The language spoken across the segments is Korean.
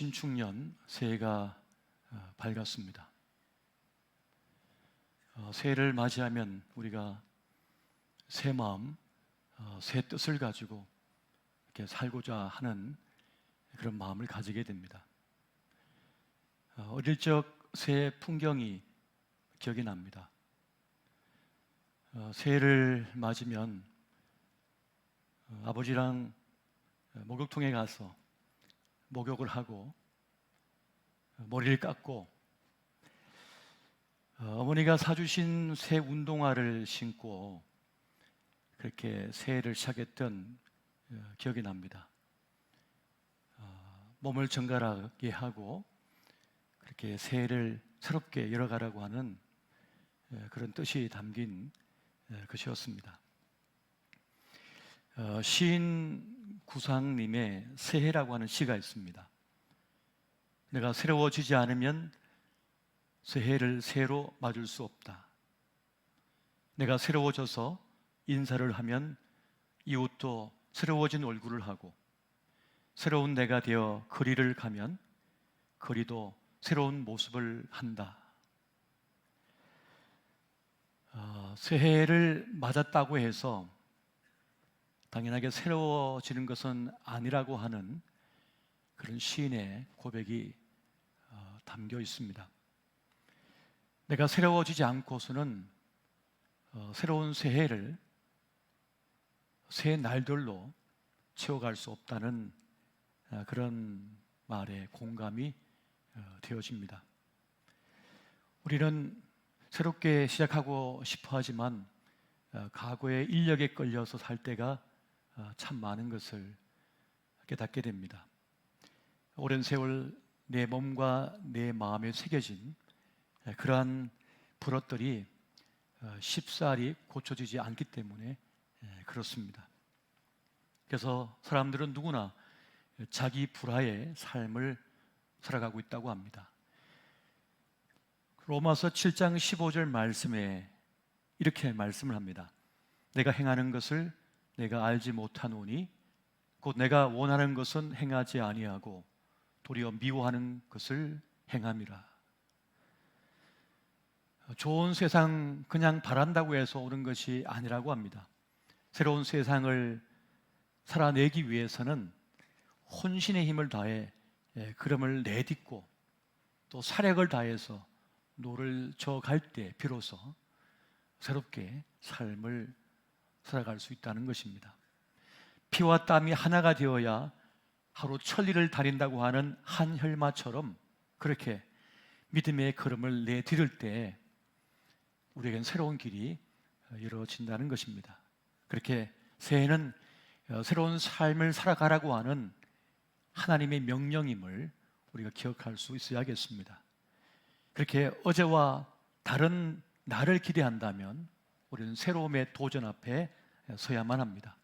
신축년 새해가 어, 밝았습니다. 어, 새해를 맞이하면 우리가 새 마음, 어, 새 뜻을 가지고 이렇게 살고자 하는 그런 마음을 가지게 됩니다. 어, 어릴 적새 풍경이 기억이 납니다. 어, 새해를 맞으면 어, 아버지랑 목욕통에 가서 목욕을 하고 어, 머리를 깎고 어, 어머니가 사주신 새 운동화를 신고 그렇게 새해를 시작했던 어, 기억이 납니다. 어, 몸을 정갈하게 하고 그렇게 새해를 새롭게 열어가라고 하는 예, 그런 뜻이 담긴 예, 것이었습니다. 어, 시인 구상님의 새해라고 하는 시가 있습니다. 내가 새로워지지 않으면 새해를 새로 맞을 수 없다. 내가 새로워져서 인사를 하면 이웃도 새로워진 얼굴을 하고 새로운 내가 되어 거리를 가면 거리도 새로운 모습을 한다. 어, 새해를 맞았다고 해서 당연하게 새로워지는 것은 아니라고 하는 그런 시인의 고백이 어, 담겨 있습니다. 내가 새로워지지 않고서는 어, 새로운 새해를 새 날들로 채워갈 수 없다는 어, 그런 말에 공감이 어, 되어집니다. 우리는 새롭게 시작하고 싶어 하지만 어, 과거의 인력에 끌려서 살 때가 어, 참 많은 것을 깨닫게 됩니다. 오랜 세월 내 몸과 내 마음에 새겨진 예, 그러한 불엇들이 어, 쉽사리 고쳐지지 않기 때문에 예, 그렇습니다. 그래서 사람들은 누구나 자기 불화의 삶을 살아가고 있다고 합니다. 로마서 7장 15절 말씀에 이렇게 말씀을 합니다. 내가 행하는 것을 내가 알지 못하노니 곧 내가 원하는 것은 행하지 아니하고 도리어 미워하는 것을 행함이라. 좋은 세상 그냥 바란다고 해서 오는 것이 아니라고 합니다. 새로운 세상을 살아내기 위해서는 혼신의 힘을 다해 예, 그름을 내딛고 또 사력을 다해서 노를 져갈 때 비로소 새롭게 삶을 살아갈 수 있다는 것입니다. 피와 땀이 하나가 되어야 하루 천리를 다닌다고 하는 한 혈마처럼 그렇게 믿음의 걸음을 내디딜 때 우리에겐 새로운 길이 이루어진다는 것입니다. 그렇게 새해는 새로운 삶을 살아가라고 하는 하나님의 명령임을 우리가 기억할 수 있어야겠습니다. 그렇게 어제와 다른 나를 기대한다면 우리는 새로움의 도전 앞에 서야만 합니다.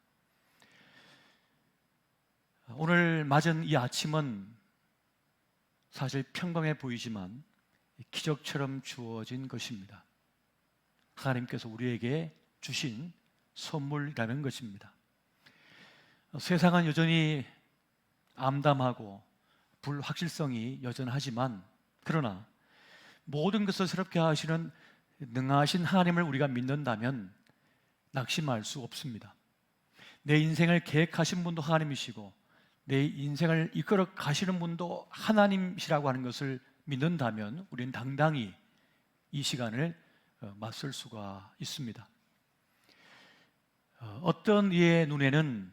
오늘 맞은 이 아침은 사실 평범해 보이지만 기적처럼 주어진 것입니다. 하나님께서 우리에게 주신 선물이라는 것입니다. 세상은 여전히 암담하고 불확실성이 여전하지만 그러나 모든 것을 새롭게 하시는 능하신 하나님을 우리가 믿는다면 낙심할 수 없습니다. 내 인생을 계획하신 분도 하나님이시고 내 인생을 이끌어 가시는 분도 하나님이시라고 하는 것을 믿는다면 우리는 당당히 이 시간을 어, 맞설 수가 있습니다. 어, 어떤 이의 눈에는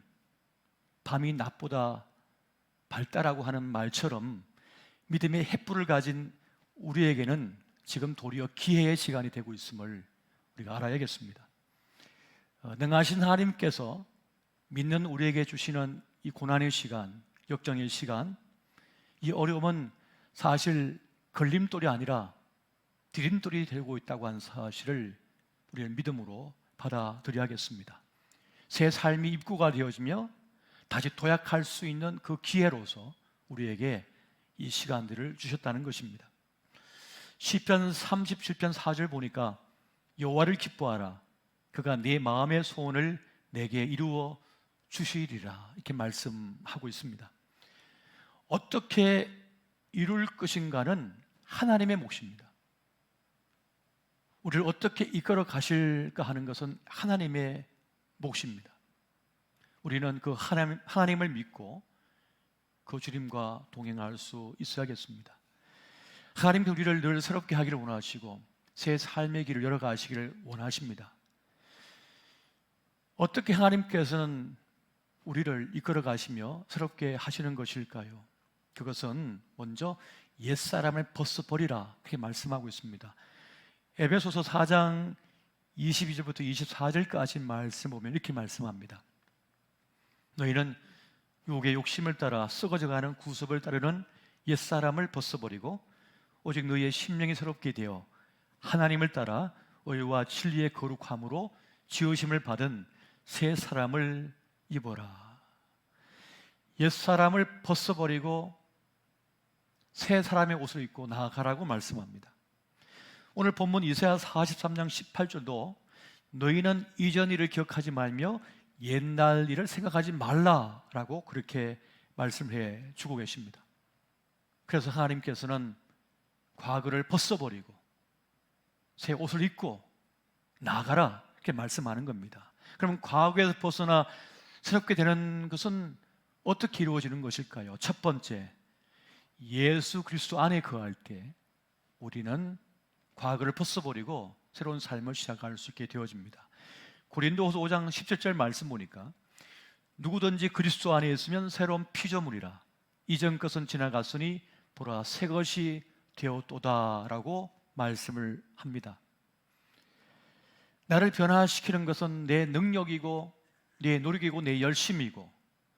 밤이 낮보다 밝다라고 하는 말처럼 믿음의 햇불을 가진 우리에게는 지금 도리어 기회의 시간이 되고 있음을 우리가 알아야겠습니다. 어, 능하신 하나님께서 믿는 우리에게 주시는 이 고난의 시간, 역정의 시간, 이 어려움은 사실 걸림돌이 아니라 디딤돌이 되고 있다고 하는 사실을 우리는 믿음으로 받아들여야겠습니다. 새 삶이 입구가 되어지며 다시 도약할 수 있는 그 기회로서 우리에게 이 시간들을 주셨다는 것입니다. 시편 37편 4절 보니까 여호와를 기뻐하라 그가 네 마음의 소원을 내게 이루어 주시리라 이렇게 말씀하고 있습니다. 어떻게 이룰 것인가는 하나님의 몫입니다. 우리를 어떻게 이끌어 가실까 하는 것은 하나님의 몫입니다. 우리는 그 하나님, 하나님을 믿고 그 주님과 동행할 수 있어야겠습니다. 하나님 우리를 늘 새롭게 하기를 원하시고 새 삶의 길을 열어가시기를 원하십니다. 어떻게 하나님께서는 우리를 이끌어 가시며 새롭게 하시는 것일까요? 그것은 먼저 옛사람을 벗어버리라 그렇게 말씀하고 있습니다. 에베소서 4장 22절부터 24절까지 말씀 보면 이렇게 말씀합니다. 너희는 욕의 욕심을 따라 썩어져가는 구습을 따르는 옛사람을 벗어버리고 오직 너희의 심령이 새롭게 되어 하나님을 따라 의와 진리의 거룩함으로 지으심을 받은 새 사람을 입어라. 옛 사람을 벗어버리고 새 사람의 옷을 입고 나아가라고 말씀합니다. 오늘 본문 이사야 43장 18절도 너희는 이전 일을 기억하지 말며 옛날 일을 생각하지 말라라고 그렇게 말씀해 주고 계십니다. 그래서 하나님께서는 과거를 벗어버리고 새 옷을 입고 나가라 이렇게 말씀하는 겁니다. 그러면 과거에서 벗어나 새롭게 되는 것은 어떻게 이루어지는 것일까요? 첫 번째, 예수 그리스도 안에 거할 때 우리는 과거를 벗어버리고 새로운 삶을 시작할 수 있게 되어집니다. 고린도후서 5장 17절 말씀 보니까 누구든지 그리스도 안에 있으면 새로운 피조물이라 이전 것은 지나갔으니 보라 새 것이 되었도다라고 말씀을 합니다. 나를 변화시키는 것은 내 능력이고 내 노력이고 내 열심이고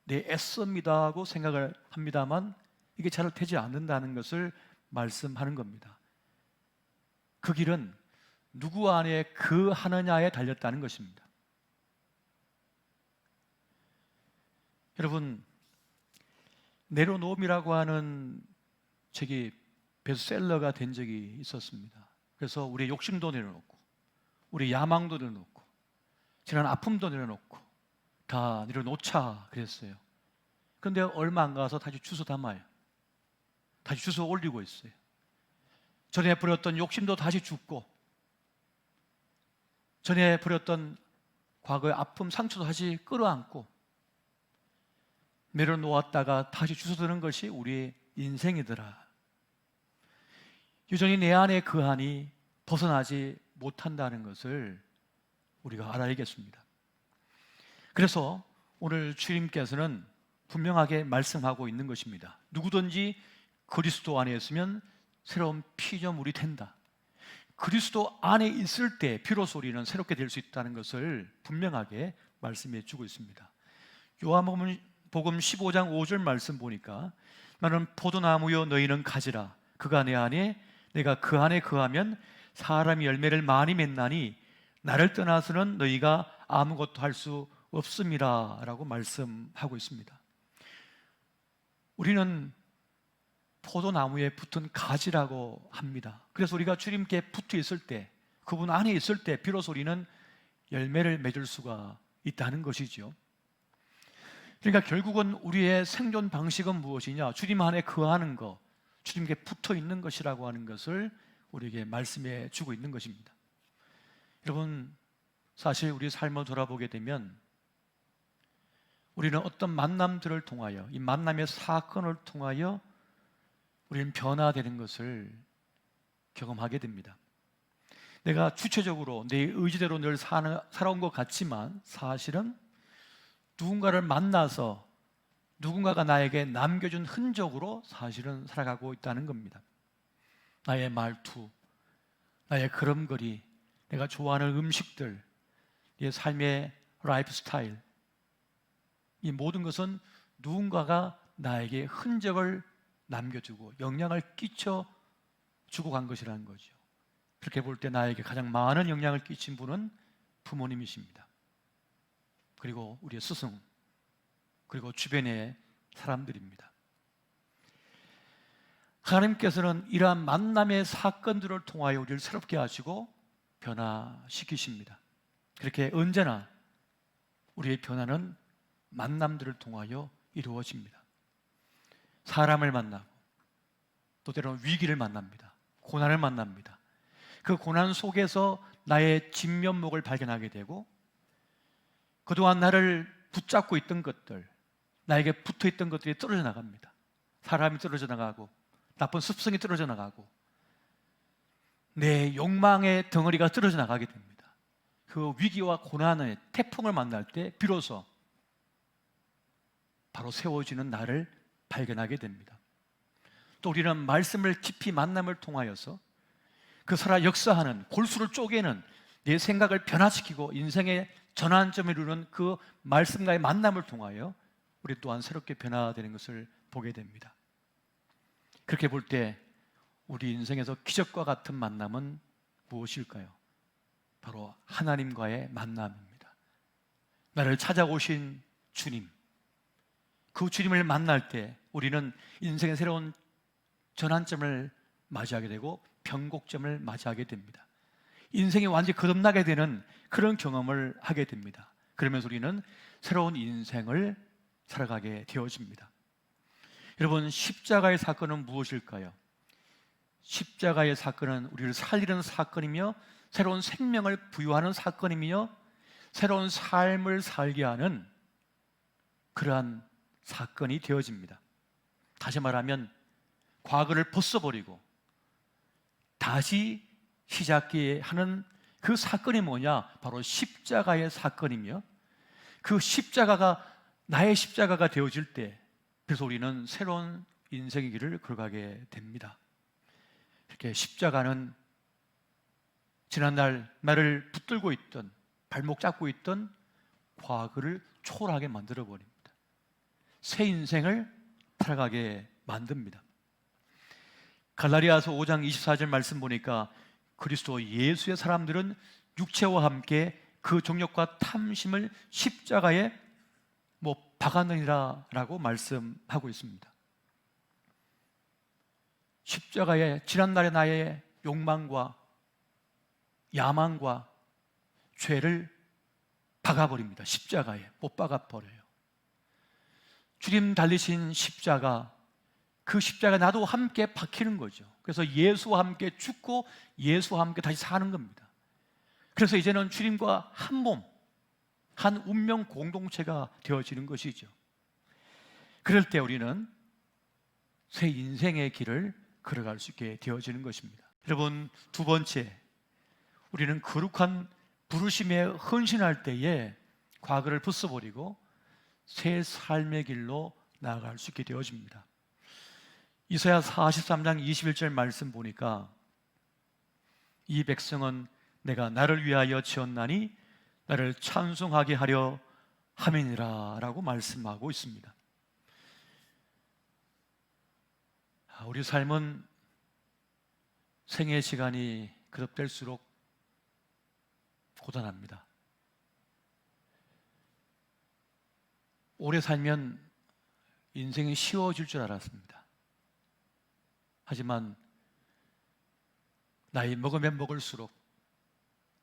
내 애써입니다고 생각을 합니다만 이게 잘 되지 않는다는 것을 말씀하는 겁니다. 그 길은 누구 안에 그 하느냐에 달렸다는 것입니다. 여러분 네로놈이라고 하는 책이 베스트셀러가 된 적이 있었습니다. 그래서 우리 욕심도 내려놓고 우리 야망도 내려놓고 지난 아픔도 내려놓고 다 내려놓자 그랬어요. 근데 얼마 안 가서 다시 주워 담아요. 다시 주워 올리고 있어요. 전에 버렸던 욕심도 다시 죽고 전에 버렸던 과거의 아픔, 상처도 다시 끌어안고 내려놓았다가 다시 주워드는 것이 우리의 인생이더라. 여전히 내 안에 그 한이 벗어나지 못한다는 것을 우리가 알아야겠습니다. 그래서 오늘 주님께서는 분명하게 말씀하고 있는 것입니다. 누구든지 그리스도 안에 있으면 새로운 피조물이 된다. 그리스도 안에 있을 때 비로소 우리는 새롭게 될 수 있다는 것을 분명하게 말씀해 주고 있습니다. 요한복음 15장 5절 말씀 보니까 나는 포도나무요 너희는 가지라 그가 내 안에 내가 그 안에 거하면 사람이 열매를 많이 맺나니 나를 떠나서는 너희가 아무것도 할 수 없습니다 라고 말씀하고 있습니다. 우리는 포도나무에 붙은 가지라고 합니다. 그래서 우리가 주님께 붙어 있을 때, 그분 안에 있을 때 비로소 우리는 열매를 맺을 수가 있다는 것이죠. 그러니까 결국은 우리의 생존 방식은 무엇이냐? 주님 안에 거하는 것, 주님께 붙어 있는 것이라고 하는 것을 우리에게 말씀해 주고 있는 것입니다. 여러분, 사실 우리 삶을 돌아보게 되면 우리는 어떤 만남들을 통하여 이 만남의 사건을 통하여 우리는 변화되는 것을 경험하게 됩니다. 내가 주체적으로 내 의지대로 늘 사는, 살아온 것 같지만 사실은 누군가를 만나서 누군가가 나에게 남겨준 흔적으로 사실은 살아가고 있다는 겁니다. 나의 말투, 나의 걸음걸이, 내가 좋아하는 음식들, 내 삶의 라이프 스타일, 이 모든 것은 누군가가 나에게 흔적을 남겨주고 영향을 끼쳐 주고 간 것이라는 거죠. 그렇게 볼 때 나에게 가장 많은 영향을 끼친 분은 부모님이십니다. 그리고 우리의 스승, 그리고 주변의 사람들입니다. 하나님께서는 이러한 만남의 사건들을 통하여 우리를 새롭게 하시고 변화시키십니다. 그렇게 언제나 우리의 변화는 만남들을 통하여 이루어집니다. 사람을 만나고 또 때로는 위기를 만납니다. 고난을 만납니다. 그 고난 속에서 나의 진면목을 발견하게 되고 그동안 나를 붙잡고 있던 것들, 나에게 붙어 있던 것들이 떨어져 나갑니다. 사람이 떨어져 나가고 나쁜 습성이 떨어져 나가고 내 욕망의 덩어리가 떨어져 나가게 됩니다. 그 위기와 고난의 태풍을 만날 때 비로소 바로 세워지는 나를 발견하게 됩니다. 또 우리는 말씀을 깊이 만남을 통하여서 그 살아 역사하는 골수를 쪼개는 내 생각을 변화시키고 인생의 전환점을 이루는 그 말씀과의 만남을 통하여 우리 또한 새롭게 변화되는 것을 보게 됩니다. 그렇게 볼 때 우리 인생에서 기적과 같은 만남은 무엇일까요? 바로 하나님과의 만남입니다. 나를 찾아오신 주님, 그 주님을 만날 때 우리는 인생의 새로운 전환점을 맞이하게 되고 변곡점을 맞이하게 됩니다. 인생이 완전히 거듭나게 되는 그런 경험을 하게 됩니다. 그러면서 우리는 새로운 인생을 살아가게 되어집니다. 여러분, 십자가의 사건은 무엇일까요? 십자가의 사건은 우리를 살리는 사건이며 새로운 생명을 부여하는 사건이며 새로운 삶을 살게 하는 그러한 사건이 되어집니다. 다시 말하면 과거를 벗어버리고 다시 시작해 하는 그 사건이 뭐냐? 바로 십자가의 사건이며 그 십자가가 나의 십자가가 되어질 때 그래서 우리는 새로운 인생의 길을 걸어가게 됩니다. 이렇게 십자가는 지난날 나를 붙들고 있던 발목 잡고 있던 과거를 초월하게 만들어 버립니다. 새 인생을 살아가게 만듭니다. 갈라리아서 5장 24절 말씀 보니까 그리스도 예수의 사람들은 육체와 함께 그 정욕과 탐심을 십자가에 뭐 박았느니라라고 말씀하고 있습니다. 십자가에 지난날의 나의 욕망과 야망과 죄를 박아버립니다. 십자가에 못 박아버려요. 주님 달리신 십자가 그 십자가 나도 함께 박히는 거죠. 그래서 예수와 함께 죽고 예수와 함께 다시 사는 겁니다. 그래서 이제는 주님과 한 몸, 한 운명 공동체가 되어지는 것이죠. 그럴 때 우리는 새 인생의 길을 걸어갈 수 있게 되어지는 것입니다. 여러분, 두 번째, 우리는 거룩한 부르심에 헌신할 때에 과거를 벗어버리고 새 삶의 길로 나아갈 수 있게 되어집니다. 이사야 43장 21절 말씀 보니까 이 백성은 내가 나를 위하여 지었나니 나를 찬송하게 하려 함이니라라고 말씀하고 있습니다. 아, 우리 삶은 생애 시간이 그릇될수록 고단합니다. 오래 살면 인생이 쉬워질 줄 알았습니다. 하지만 나이 먹으면 먹을수록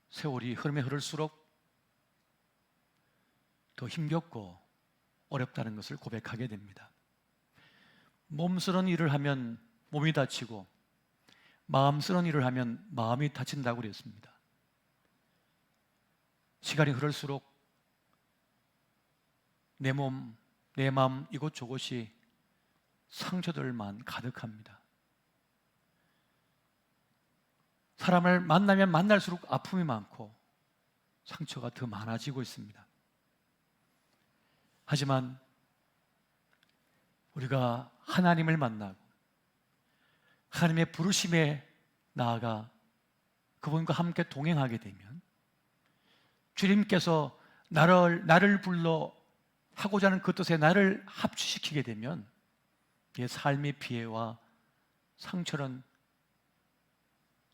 세월이 흐르면 흐를수록 더 힘겹고 어렵다는 것을 고백하게 됩니다. 몸스러운 일을 하면 몸이 다치고 마음스러운 일을 하면 마음이 다친다고 그랬습니다. 시간이 흐를수록 내 몸, 내 마음 이곳저곳이 상처들만 가득합니다. 사람을 만나면 만날수록 아픔이 많고 상처가 더 많아지고 있습니다. 하지만 우리가 하나님을 만나고 하나님의 부르심에 나아가 그분과 함께 동행하게 되면 주님께서 나를 나를 불러 하고자 하는 그 뜻에 나를 합주시키게 되면 내 삶의 피해와 상처는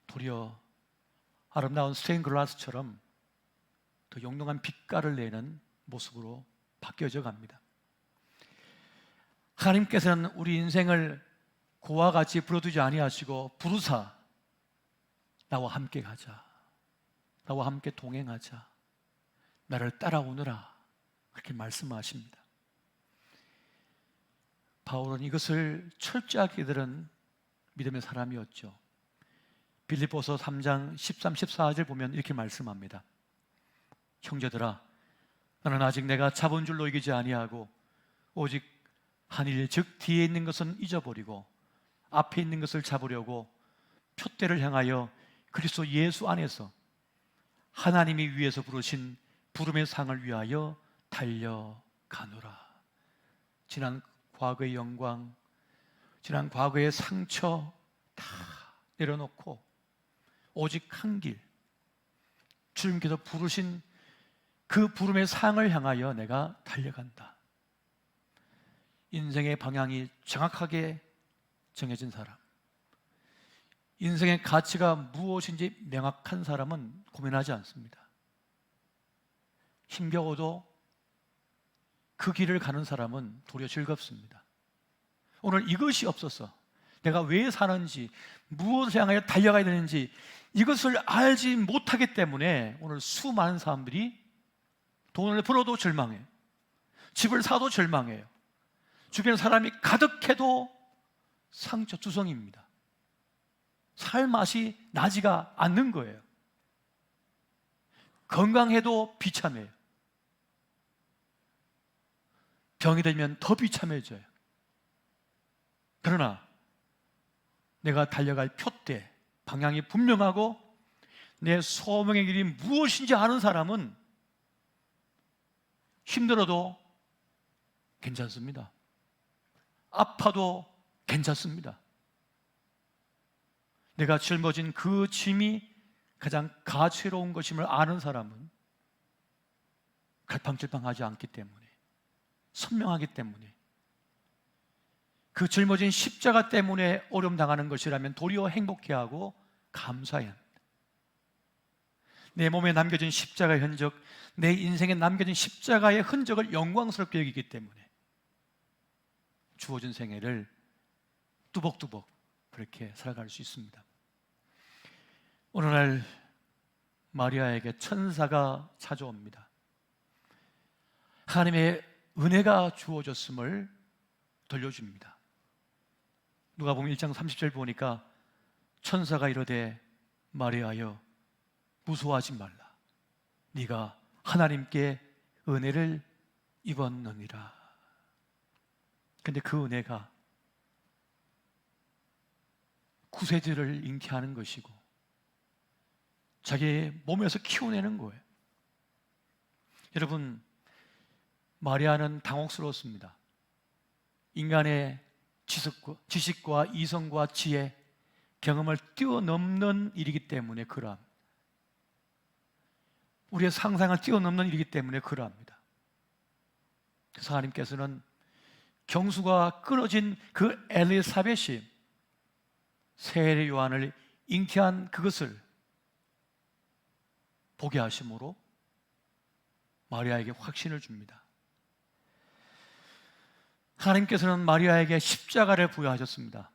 도리어 아름다운 스테인글라스처럼 더 용동한 빛깔을 내는 모습으로 바뀌어져 갑니다. 하나님께서는 우리 인생을 고와 같이 불어두지 아니하시고 부르사 나와 함께 가자. 나와 함께 동행하자. 나를 따라오느라 그렇게 말씀하십니다. 바울은 이것을 철저하게 들은 믿음의 사람이었죠. 빌립보서 3장 13, 14절 보면 이렇게 말씀합니다. 형제들아 나는 아직 내가 잡은 줄로 이기지 아니하고 오직 한일 즉 뒤에 있는 것은 잊어버리고 앞에 있는 것을 잡으려고 표대를 향하여 그리스도 예수 안에서 하나님이 위에서 부르신 부름의 상을 위하여 달려가노라. 지난 과거의 영광, 지난 과거의 상처 다 내려놓고 오직 한 길, 주님께서 부르신 그 부름의 상을 향하여 내가 달려간다. 인생의 방향이 정확하게 정해진 사람, 인생의 가치가 무엇인지 명확한 사람은 고민하지 않습니다. 힘겨워도 그 길을 가는 사람은 도리어 즐겁습니다. 오늘 이것이 없어서 내가 왜 사는지, 무엇을 향하여 달려가야 되는지 이것을 알지 못하기 때문에 오늘 수많은 사람들이 돈을 벌어도 절망해요. 집을 사도 절망해요. 주변 사람이 가득해도 상처 투성입니다. 살 맛이 나지가 않는 거예요. 건강해도 비참해요. 병이 들면 더 비참해져요. 그러나 내가 달려갈 표대, 방향이 분명하고 내 소명의 길이 무엇인지 아는 사람은 힘들어도 괜찮습니다. 아파도 괜찮습니다. 내가 짊어진 그 짐이 가장 가치로운 것임을 아는 사람은 갈팡질팡하지 않기 때문에 선명하기 때문에 그 짊어진 십자가 때문에 어려움 당하는 것이라면 도리어 행복해하고 감사해야 합니다. 내 몸에 남겨진 십자가의 흔적, 내 인생에 남겨진 십자가의 흔적을 영광스럽게 여기기 때문에 주어진 생애를 뚜벅뚜벅 그렇게 살아갈 수 있습니다. 어느 날 마리아에게 천사가 찾아옵니다. 하나님의 은혜가 주어졌음을 들려줍니다. 누가 보면 1장 30절 보니까 천사가 이르되 마리아여 무서워하지 말라. 네가 하나님께 은혜를 입었느니라. 근데 그 은혜가 구세주를 잉태하는 것이고 자기 몸에서 키워내는 거예요. 여러분 마리아는 당혹스러웠습니다. 인간의 지식과, 지식과 이성과 지혜, 경험을 뛰어넘는 일이기 때문에 그러합니다. 우리의 상상을 뛰어넘는 일이기 때문에 그러합니다. 그래서 하나님께서는 경수가 끊어진 그 엘리사벳이 세례 요한을 잉태한 그것을 보게 하심으로 마리아에게 확신을 줍니다. 하나님께서는 마리아에게 십자가를 부여하셨습니다.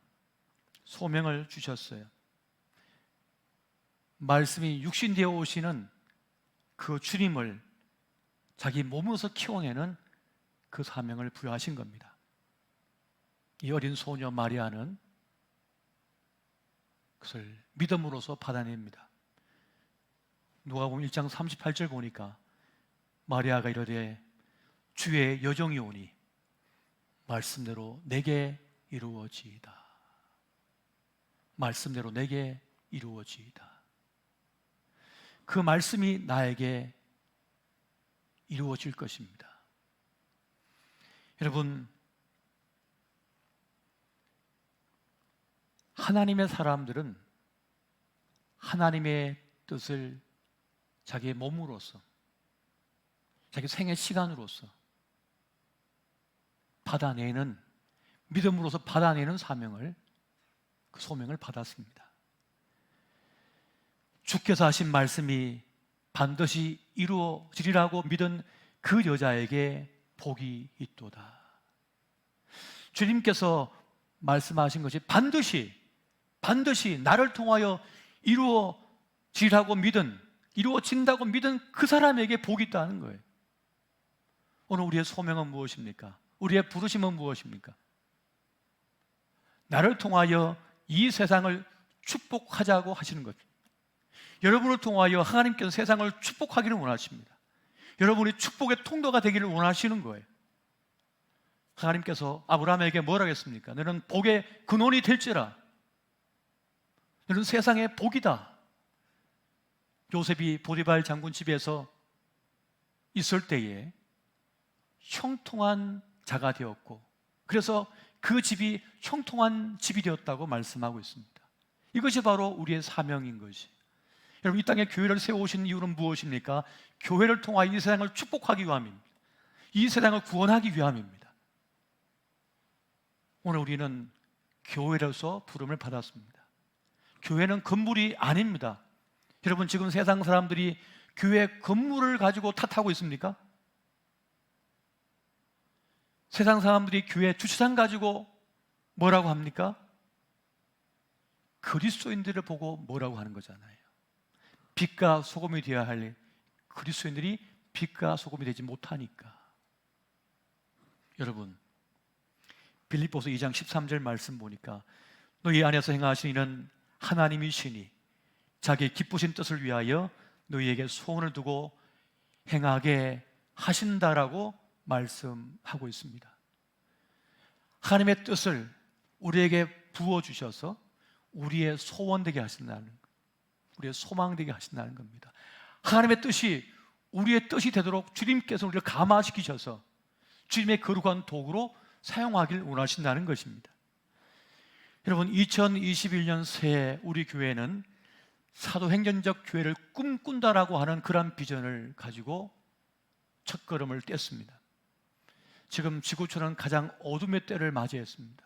소명을 주셨어요. 말씀이 육신 되어 오시는 그 주님을 자기 몸으로서 키워내는 그 사명을 부여하신 겁니다. 이 어린 소녀 마리아는 그것을 믿음으로서 받아냅니다. 누가 보면 1장 38절 보니까 마리아가 이르되 주의 여정이 오니 말씀대로 내게 이루어지이다. 말씀대로 내게 이루어지이다. 그 말씀이 나에게 이루어질 것입니다. 여러분, 하나님의 사람들은 하나님의 뜻을 자기의 몸으로서, 자기 생애 시간으로서 받아내는, 믿음으로서 받아내는 사명을, 그 소명을 받았습니다. 주께서 하신 말씀이 반드시 이루어지리라고 믿은 그 여자에게 복이 있도다. 주님께서 말씀하신 것이 반드시, 반드시 나를 통하여 이루어지라고 믿은, 이루어진다고 믿은 그 사람에게 복이 있다는 거예요. 오늘 우리의 소명은 무엇입니까? 우리의 부르심은 무엇입니까? 나를 통하여 이 세상을 축복하자고 하시는 거죠. 여러분을 통하여 하나님께서 세상을 축복하기를 원하십니다. 여러분이 축복의 통로가 되기를 원하시는 거예요. 하나님께서 아브라함에게 뭐라 했습니까? 너는 복의 근원이 될지라. 너는 세상의 복이다. 요셉이 보디발 장군 집에서 있을 때에 형통한 자가 되었고 그래서 그 집이 형통한 집이 되었다고 말씀하고 있습니다. 이것이 바로 우리의 사명인 것이. 여러분 이 땅에 교회를 세우신 이유는 무엇입니까? 교회를 통하여 이 세상을 축복하기 위함입니다. 이 세상을 구원하기 위함입니다. 오늘 우리는 교회로서 부름을 받았습니다. 교회는 건물이 아닙니다. 여러분 지금 세상 사람들이 교회 건물을 가지고 탓하고 있습니까? 세상 사람들이 교회 주차장 가지고 뭐라고 합니까? 그리스도인들을 보고 뭐라고 하는 거잖아요. 빛과 소금이 되어야 할 그리스도인들이 빛과 소금이 되지 못하니까. 여러분, 빌립보서 2장 13절 말씀 보니까 너희 안에서 행하시는 하나님이시니 자기 기쁘신 뜻을 위하여 너희에게 소원을 두고 행하게 하신다라고 말씀하고 있습니다. 하나님의 뜻을 우리에게 부어 주셔서 우리의 소원 되게 하신다는 우리의 소망 되게 하신다는 겁니다. 하나님의 뜻이 우리의 뜻이 되도록 주님께서 우리를 감화시키셔서 주님의 거룩한 도구로 사용하길 원하신다는 것입니다. 여러분 2021년 새해 우리 교회는 사도행전적 교회를 꿈꾼다라고 하는 그런 비전을 가지고 첫걸음을 뗐습니다. 지금 지구촌은 가장 어둠의 때를 맞이했습니다.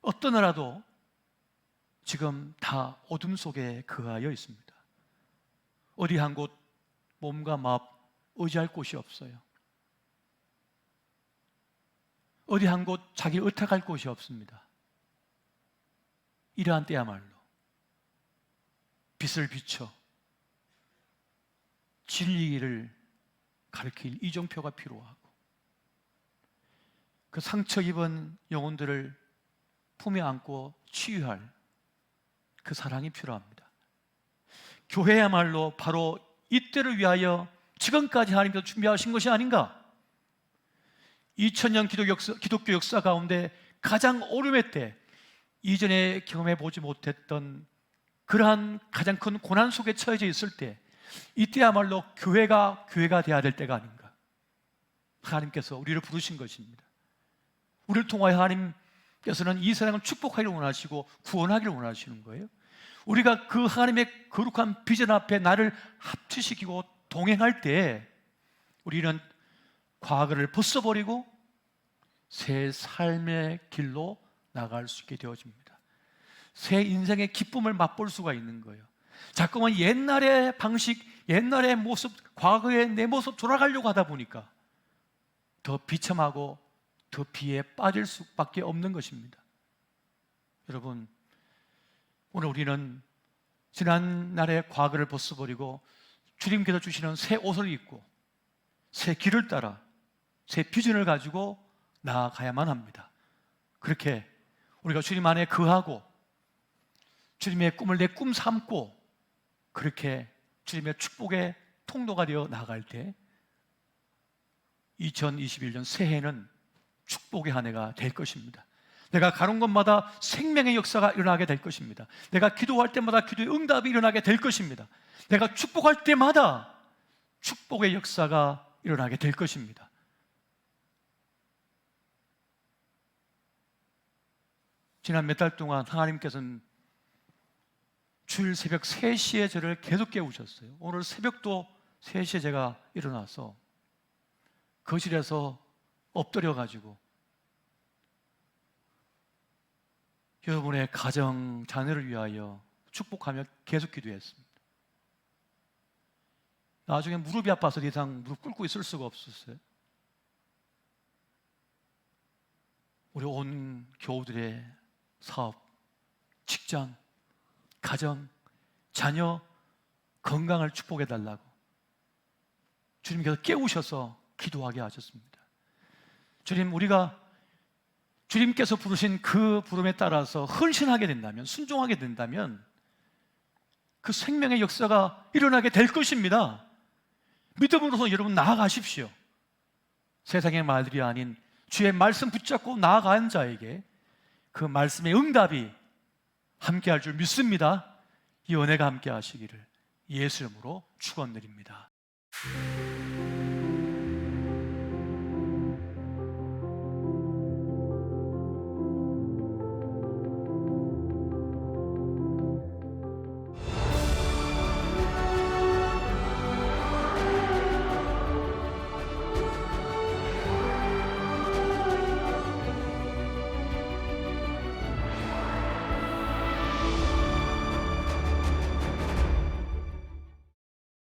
어떤 나라도 지금 다 어둠 속에 거하여 있습니다. 어디 한 곳 몸과 마음 의지할 곳이 없어요. 어디 한 곳 자기 의탁할 곳이 없습니다. 이러한 때야말로 빛을 비춰 진리를 가르칠 이정표가 필요하고 그 상처 입은 영혼들을 품에 안고 치유할 그 사랑이 필요합니다. 교회야말로 바로 이때를 위하여 지금까지 하나님께서 준비하신 것이 아닌가? 2000년 기독 역사, 기독교 역사 가운데 가장 오름의 때 이전에 경험해 보지 못했던 그러한 가장 큰 고난 속에 처해져 있을 때 이때야말로 교회가 교회가 되어야 될 때가 아닌가 하나님께서 우리를 부르신 것입니다 우리를 통하여 하나님 께서는 이 세상을 축복하기를 원하시고 구원하기를 원하시는 거예요 우리가 그 하나님의 거룩한 비전 앞에 나를 합치시키고 동행할 때 우리는 과거를 벗어버리고 새 삶의 길로 나갈 수 있게 되어집니다 새 인생의 기쁨을 맛볼 수가 있는 거예요. 자꾸만 옛날의 방식, 옛날의 모습, 과거의 내 모습 돌아가려고 하다 보니까 더 비참하고 더 비에 빠질 수밖에 없는 것입니다. 여러분, 오늘 우리는 지난 날의 과거를 벗어버리고 주님께서 주시는 새 옷을 입고 새 길을 따라 새 비전을 가지고 나아가야만 합니다. 그렇게 우리가 주님 안에 거하고 주님의 꿈을 내 꿈 삼고 그렇게 주님의 축복의 통로가 되어 나갈 때 2021년 새해는 축복의 한 해가 될 것입니다. 내가 가는 곳마다 생명의 역사가 일어나게 될 것입니다. 내가 기도할 때마다 기도의 응답이 일어나게 될 것입니다. 내가 축복할 때마다 축복의 역사가 일어나게 될 것입니다. 지난 몇 달 동안 하나님께서는 주일 새벽 3시에 저를 계속 깨우셨어요. 오늘 새벽도 3시에 제가 일어나서 거실에서 엎드려 가지고 여러분의 가정, 자녀를 위하여 축복하며 계속 기도했습니다. 나중에 무릎이 아파서 더 이상 무릎 꿇고 있을 수가 없었어요. 우리 온 교우들의 사업, 직장, 가정, 자녀 건강을 축복해 달라고 주님께서 깨우셔서 기도하게 하셨습니다. 주님, 우리가 주님께서 부르신 그 부름에 따라서 헌신하게 된다면, 순종하게 된다면 그 생명의 역사가 일어나게 될 것입니다. 믿음으로서 여러분 나아가십시오. 세상의 말들이 아닌 주의 말씀 붙잡고 나아가는 자에게 그 말씀의 응답이 함께 할 줄 믿습니다. 이 은혜가 함께 하시기를 예수 이름으로 축원드립니다.